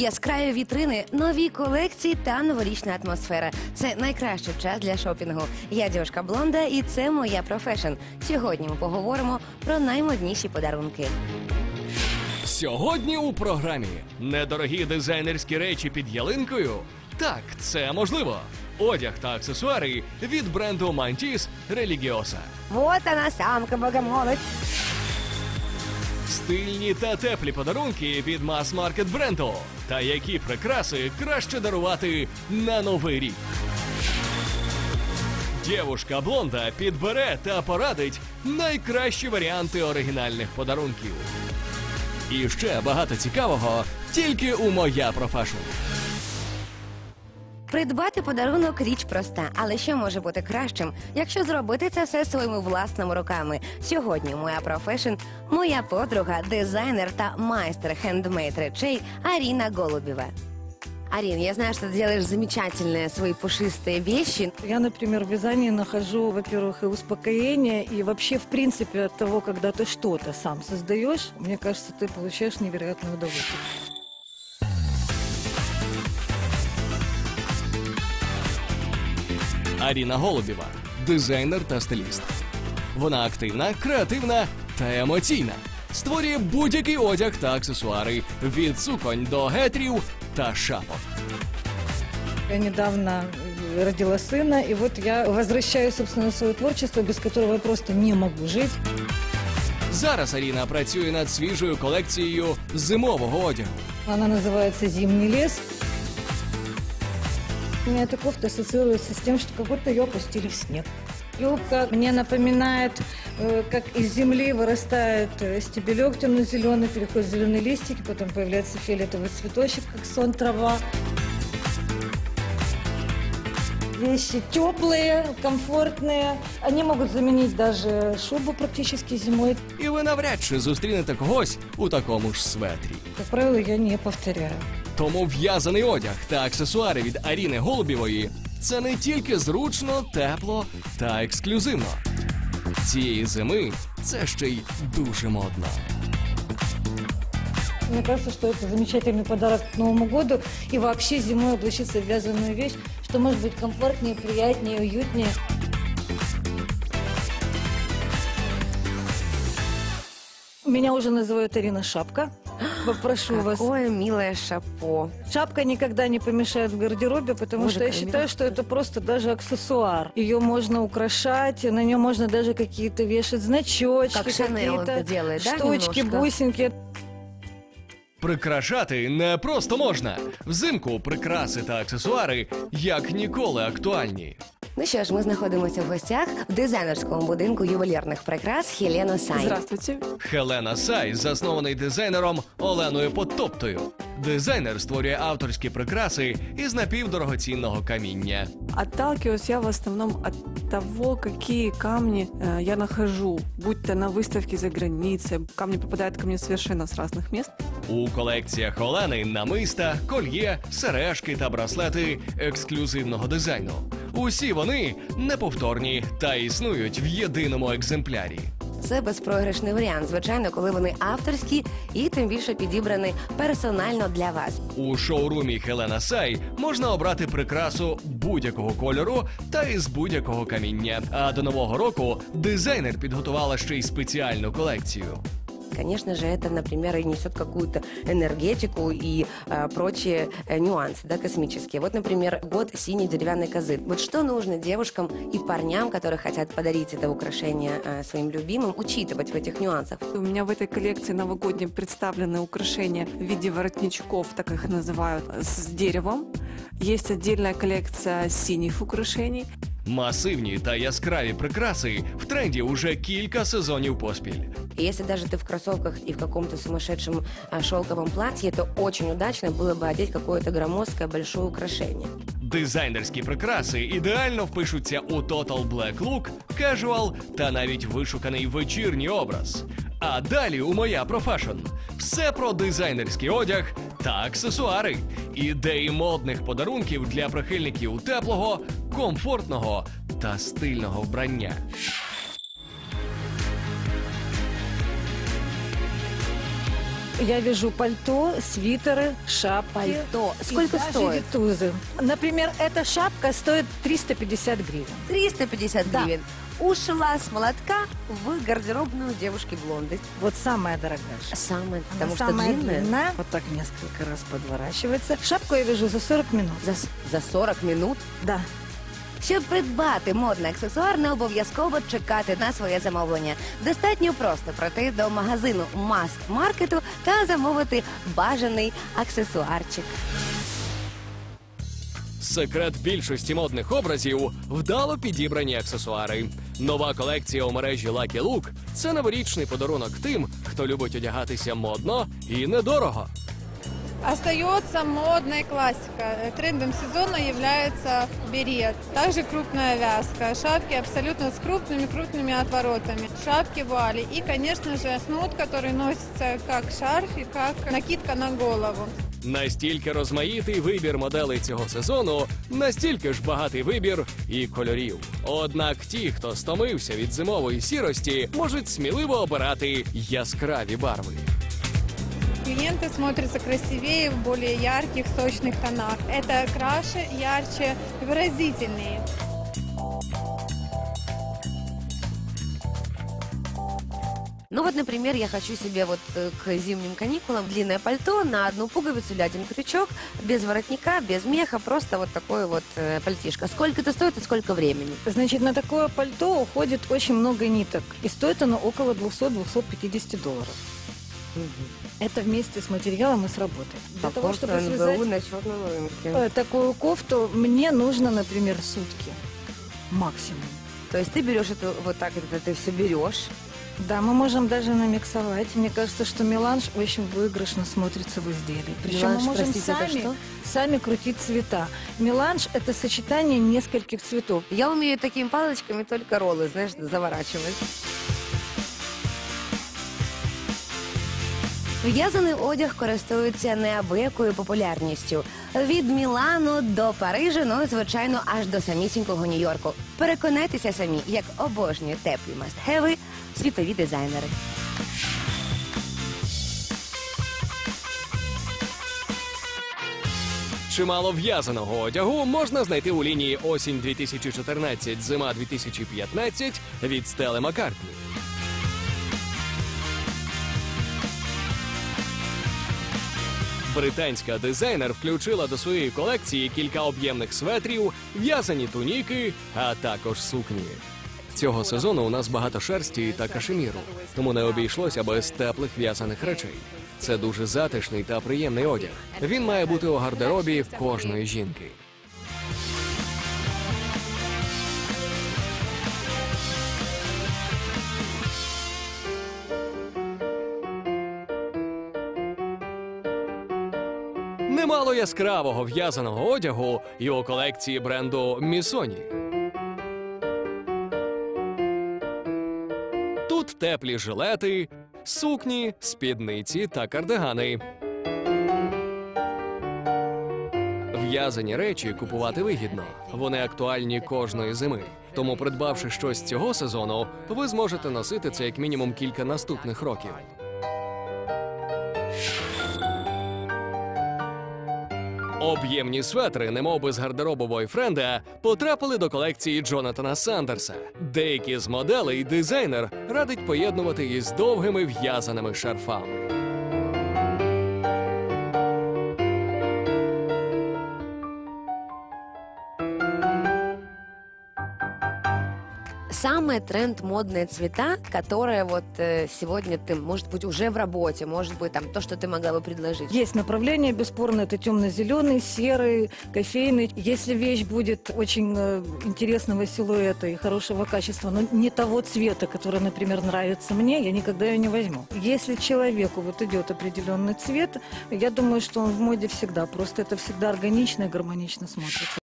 Яскраві вітрини, нові колекції та новорічна атмосфера. Це найкращий час для шопінгу. Я дівчинка Блонда, і це моя профешн. Сьогодні ми поговоримо про наймодніші подарунки. Сьогодні у програмі недорогі дизайнерські речі під ялинкою. Так, це можливо. Одяг та аксесуари від бренду Mantis Religiosa. Вот она, самка богомолець. Стильні та теплі подарунки від мас-маркет бренду. Та які прикраси краще дарувати на новий рік. Дівушка блонда підбере та порадить найкращі варіанти оригінальних подарунків. І ще багато цікавого тільки у моя профешн. Придбати подарунок річ проста, але що може бути кращим, якщо зробити це все своїми власними руками? Сьогодні моя профешн, моя подруга, дизайнер та майстер хендмейд речей Аріна Голубєва. Арин, я знаю, что ты делаешь замечательные свои пушистые вещи. Я, например, в вязании нахожу, во-первых, и успокоение, и вообще, в принципе, от того, когда ты что-то сам создаешь, мне кажется, ты получаешь невероятное удовольствие. Аріна Голубєва, дизайнер та стиліст. Вона активна, креативна та емоційна. Створює будь-який одяг та аксесуари від суконь до гетрів та шапок. Я недавно э, родила сына, и вот я возвращаю, собственно, свое творчество, без которого я просто не могу жить. Зараз Аріна працює над свіжою колекцією зимового одягу. Она называется «Зимний лес». У меня эта кофта ассоциируется с тем, что как будто ее опустили в снег. Юбка мне напоминает, э, как из земли вырастает э, стебелек темно-зеленый, переходит в зеленые листики, потом появляется фиолетовый цветочек, как сон трава. Вещи теплые, комфортные. Они могут заменить даже шубу практически зимой. І ви навряд чи зустрінете когось у такому ж светрі. Как правило, я не повторяю. Тому в'язаний одяг та аксесуари від Аріни Голубєвої це не тільки зручно, тепло та ексклюзивно. Цієї зими це ще й дуже модно. Мне кажется, что это замечательный подарок к Новому году. И вообще зимой облачиться в вязаную вещь, что может быть комфортнее, приятнее, уютнее. Меня уже называют Арина Шапка. Попрошу вас. Какое милое шапо. Шапка никогда не помешает в гардеробе, потому Боже, что я считаю, что это просто даже аксессуар. Ее можно украшать, на нее можно даже какие-то вешать значочки, Как какие-то делает, да, штучки, немножко? бусинки. Прикрашати не просто можна. Взимку прикраси та аксесуари як ніколи актуальні. Ну що ж, ми знаходимося в гостях в дизайнерському будинку ювелірних прикрас Хелена Сай. Здравствуйте. Хелена Сай, заснований дизайнером Оленою Подтоптою. Дизайнер створює авторські прикраси із напівдорогоцінного каміння. Отталкиваюсь я в основном от того, какие камни э, я нахожу, будь то на выставке за границей. Камни попадают ко мне совершенно с разных мест. У колекціях Олени намиста, кольє, сережки та браслети ексклюзивного дизайну. Усі вони неповторні та існують в єдиному екземплярі. Це безпрограшний варіант, звичайно, коли вони авторські і тим більше підібрані персонально для вас. У шоурумі Хелена Сай можна обрати прикрасу будь-якого кольору та із будь-якого каміння. А до нового року дизайнер підготувала ще й спеціальну колекцію. Конечно же, это, например, и несет какую-то энергетику и э, прочие э, нюансы, да, космические. Вот, например, год синей деревянной козы. Вот что нужно девушкам и парням, которые хотят подарить это украшение э, своим любимым, учитывать в этих нюансах? У меня в этой коллекции новогодние представлены украшения в виде воротничков, так их называют, с деревом. Есть отдельная коллекция синих украшений. Масивні та яскраві прикраси в тренді уже кілька сезонів поспіль. И если даже ты в кроссовках и в каком-то сумасшедшем а, шелковом платье, то очень удачно было бы одеть какое-то громоздкое большое украшение. Дизайнерські прикраси ідеально впишуться у Total Black Look, casual та навіть вишуканий вечірній образ. А далі у моя профешн. Все про дизайнерський одяг та аксесуари, ідеї модних подарунків для прихильників теплого, комфортного та стильного вбрання. Я вяжу пальто, свитеры, шапки. Пальто. и Сколько даже стоит? витузы. Например, эта шапка стоит 350 гривен. 350 Да. гривен. Ушла с молотка в гардеробную девушки-блонды. Вот самая дорогая шапка. Самая, Она потому что самая длинная. длинная. Вот так несколько раз подворачивается. Шапку я вяжу за 40 минут. За, за 40 минут. Да. Щоб придбати модний аксесуар, не обов'язково чекати на своє замовлення. Достатньо просто пройти до магазину маст-маркету та замовити бажаний аксесуарчик. Секрет більшості модних образів вдало підібрані аксесуари. Нова колекція у мережі Lucky Look – це новорічний подарунок тим, хто любить одягатися модно і недорого. Остается модная классика. Э, Трендом сезона является берет. Также крупная вязка. Шапки абсолютно с крупными-крупными отворотами. Шапки вуали. И, конечно же, снуд, который носится как шарф и как накидка на голову. Настільки розмаїтий вибір моделей цього сезону, настільки ж багатий вибір і кольорів. Однак ті, хто стомився від зимової сірості, можуть сміливо обирати яскраві барви. Клиенты смотрятся красивее в более ярких, сочных тонах. Это краше, ярче, выразительнее. Ну вот, например, я хочу себе вот э, к зимним каникулам длинное пальто на одну пуговицу или один крючок, без воротника, без меха, просто вот такое вот э, пальтишко. Сколько это стоит и сколько времени? Значит, на такое пальто уходит очень много ниток. И стоит оно около 200-250 долларов. Это вместе с материалом и с работой. Для того, чтобы НБУ связать на черном рынке. э, такую кофту, мне нужно, например, сутки. Максимум. То есть ты берешь это вот так, это ты все берешь. Да, мы можем даже намиксовать. Мне кажется, что меланж очень выигрышно смотрится в изделии. Причем Меланж, мы можем простите, это сами, что? сами крутить цвета. Меланж – это сочетание нескольких цветов. Я умею такими палочками только роллы, знаешь, заворачивать. В'язаний одяг користується неабиякою популярністю. Від Мілану до Парижа, ну і звичайно, аж до самісінького Нью-Йорку. Переконайтеся самі, як обожнюють теплі мастхеви світові дизайнери. Чимало в'язаного одягу можна знайти у лінії осінь 2014, зима 2015 від Стели Маккартні. Британська дизайнер включила до своєї колекції кілька об'ємних светрів, в'язані туніки, а також сукні. Цього сезону у нас багато шерсті та кашеміру, тому не обійшлося без теплих в'язаних речей. Це дуже затишний та приємний одяг. Він має бути у гардеробі кожної жінки. Яскравого в'язаного одягу і у колекції бренду Місоні. Тут теплі жилети, сукні, спідниці та кардигани. В'язані речі купувати вигідно. Вони актуальні кожної зими. Тому, придбавши щось цього сезону, ви зможете носити це як мінімум кілька наступних років. Об'ємні светри, немовби з гардеробу бойфренда, потрапили до колекції Джонатана Сандерса. Деякі з моделей дизайнер радить поєднувати із довгими в'язаними шарфами. Самый тренд модные цвета, которые вот э, сегодня ты, может быть, уже в работе, может быть, там то, что ты могла бы предложить. Есть направление, бесспорно, это темно-зеленый, серый, кофейный. Если вещь будет очень э, интересного силуэта и хорошего качества, но не того цвета, который, например, нравится мне, я никогда ее не возьму. Если человеку вот идет определенный цвет, я думаю, что он в моде всегда. Просто это всегда органично и гармонично смотрится.